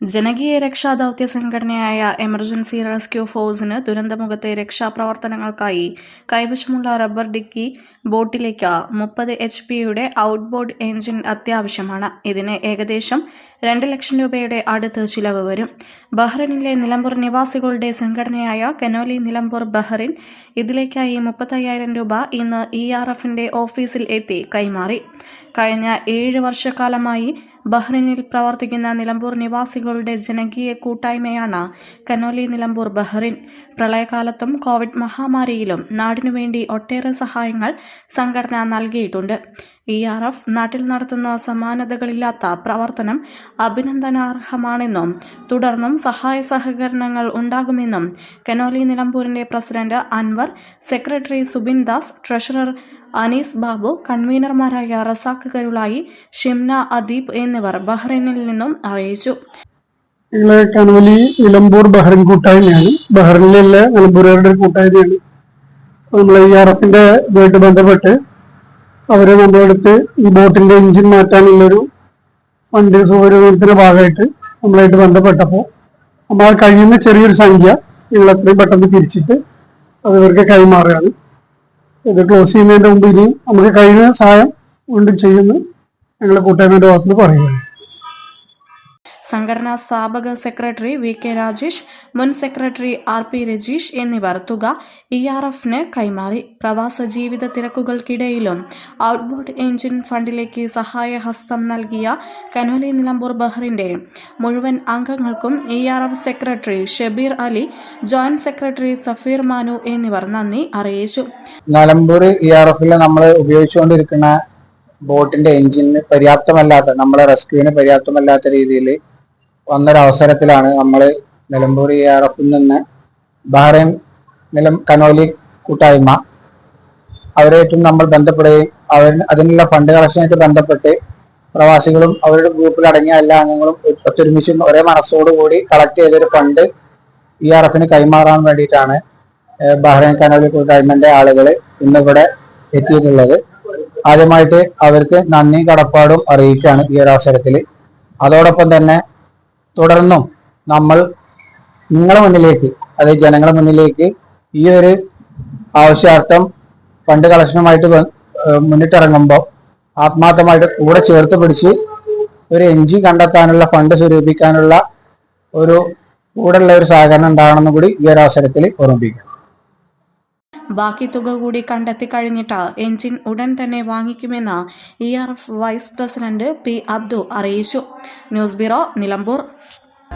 ജനകീയ രക്ഷാദൗത്യ സംഘടനയായ emergency rescue ഫോഴ്സിന് ദുരന്തമുഖത്തെ രക്ഷാപ്രവർത്തനങ്ങൾക്കായി കൈവശമുള്ള റബ്ബർ ഡിക്കി ബോട്ടിലേക്ക് മുപ്പത് എച്ച് പിയുടെ ഔട്ട്ബോർഡ് എഞ്ചിൻ അത്യാവശ്യമാണ്. ഇതിന് ഏകദേശം രണ്ട് ലക്ഷം രൂപയുടെ അടുത്ത് ചിലവ് വരും. ബഹ്റിനിലെ നിലമ്പൂർ നിവാസികളുടെ സംഘടനയായ കനോലി നിലമ്പൂർ ബഹ്റിൻ ഇതിലേക്കായി മുപ്പത്തയ്യായിരം രൂപ ഇന്ന് ഇ ആർ എഫിന്റെ ഓഫീസിൽ എത്തി കൈമാറി. കഴിഞ്ഞ ഏഴ് വർഷക്കാലമായി ബഹ്റിനിൽ പ്രവർത്തിക്കുന്ന നിലമ്പൂർ നിവാസികളുടെ ജനകീയ കൂട്ടായ്മയാണ് കനോലി നിലമ്പൂർ ബഹ്റിൻ. പ്രളയകാലത്തും കോവിഡ് മഹാമാരിയിലും നാടിനുവേണ്ടി ഒട്ടേറെ സഹായങ്ങൾ സംഘടന നൽകിയിട്ടുണ്ട്. ഇ ആർ എഫ് നാട്ടിൽ നടത്തുന്ന സമാനതകളില്ലാത്ത പ്രവർത്തനം അഭിനന്ദനാർഹമാണെന്നും തുടർന്നും സഹായ സഹകരണങ്ങൾ ഉണ്ടാകുമെന്നും Conolly നിലമ്പൂരിന്റെ president Anwar secretary Subin Das treasurer Anees Babu കൺവീനർമാരായ Razak Karulai Shimna Adeeb എന്നിവർ ബഹ്റൈനിൽ നിന്നും അറിയിച്ചു. ഞങ്ങൾ കനോലി നിലമ്പൂർ ബഹ്റിൻ കൂട്ടായ്മയാണ്. ബഹ്റൈനിലെ നിലമ്പൂരുകാരുടെ കൂട്ടായ്മയാണ്. നമ്മൾ ഈ അറഫിന്റെ ഇതുമായിട്ട് ബന്ധപ്പെട്ട് അവരെ നമ്മുടെ അടുത്ത് ഈ ബോട്ടിന്റെ എഞ്ചിൻ മാറ്റാനുള്ളൊരു ഫണ്ട് സൗകര്യത്തിന്റെ ഭാഗമായിട്ട് നമ്മളായിട്ട് ബന്ധപ്പെട്ടപ്പോൾ നമ്മൾ കഴിയുന്ന ചെറിയൊരു സംഖ്യ ഞങ്ങൾ എത്രയും പെട്ടെന്ന് തിരിച്ചിട്ട് അത് ഇവർക്ക് കൈമാറുകയാണ്. ഇത് ക്ലോസ് ചെയ്യുന്നതിന്റെ മുമ്പ് ഇനി നമുക്ക് കഴിയുന്ന സഹായം വീണ്ടും ചെയ്യുന്നു. ഞങ്ങൾ കൂട്ടായ്മയുടെ ഭാഗത്ത് പറയുകയാണ് സംഘടനാ സ്ഥാപക സെക്രട്ടറി വി കെ രാജേഷ് മുൻ സെക്രട്ടറി ആർ പി രജീഷ് എന്നിവർ തുക ഇ ആർ എഫിന് കൈമാറി പ്രവാസ ജീവിത തിരക്കുകൾക്കിടയിലും ഔട്ട്ബോർഡ് എഞ്ചിൻ ഫണ്ടിലേക്ക് സഹായഹസ്തം നൽകിയ കനോലി നിലമ്പൂർ ബഹ്റിന്റെ മുഴുവൻ അംഗങ്ങൾക്കും E R F secretary Shabeer Ali joint secretary Safeer Manu എന്നിവർ നന്ദി അറിയിച്ചു. നിലമ്പൂർ ഇ ആർ എഫിൽ നമ്മൾ ഉപയോഗിച്ചുകൊണ്ടിരിക്കുന്ന ബോട്ടിന്റെ എഞ്ചിന് പര്യാപ്തമല്ലാത്ത നമ്മളെ റെസ്ക്യൂവിന് പര്യാപ്തമല്ലാത്ത രീതിയിൽ വന്നൊരവസരത്തിലാണ് നമ്മൾ നിലമ്പൂർ ഇ ആർ എഫിൽ നിന്ന് ബഹ്റൈൻ നിലം കനോലി കൂട്ടായ്മ. അവരായിട്ടും നമ്മൾ ബന്ധപ്പെടുകയും അവർ അതിനുള്ള ഫണ്ട് കളക്ഷനായിട്ട് ബന്ധപ്പെട്ട് പ്രവാസികളും അവരുടെ ഗ്രൂപ്പിൽ അടങ്ങിയ എല്ലാ അംഗങ്ങളും ഒത്തൊരുമിച്ച് ഒരേ മനസ്സോടുകൂടി കളക്ട് ചെയ്തൊരു ഫണ്ട് ഇ ആർ എഫിന് കൈമാറാൻ വേണ്ടിയിട്ടാണ് ബഹ്റൈൻ കനോലി കൂട്ടായ്മന്റെ ആളുകൾ ഇന്നിവിടെ എത്തിയിട്ടുള്ളത്. ആദ്യമായിട്ട് അവർക്ക് നന്ദി കടപ്പാടും അറിയിക്കുകയാണ് ഈ ഒരു അവസരത്തിൽ. അതോടൊപ്പം തന്നെ തുടർന്നും നമ്മൾ നിങ്ങളുടെ മുന്നിലേക്ക് അതായത് ജനങ്ങളുടെ മുന്നിലേക്ക് ഈ ഒരു ആവശ്യാർത്ഥം ഫണ്ട് കളക്ഷനുമായിട്ട് മുന്നിട്ടിറങ്ങുമ്പോൾ ആത്മാർത്ഥമായിട്ട് കൂടെ ചേർത്ത് പിടിച്ച് ഒരു എൻജിൻ കണ്ടെത്താനുള്ള ഫണ്ട് സ്വരൂപിക്കാനുള്ള ഒരു കൂടെയുള്ള ഒരു സഹകരണം ഉണ്ടാകണമെന്നും കൂടി ഈ ഒരു അവസരത്തിൽ ഓർമ്മിപ്പിക്കും ബാക്കി തുക കൂടി കണ്ടെത്തി കഴിഞ്ഞിട്ട് എഞ്ചിൻ ഉടൻ തന്നെ വാങ്ങിക്കുമെന്ന് E R F vice president P Abdu അറിയിച്ചു. News bureau Nilambur.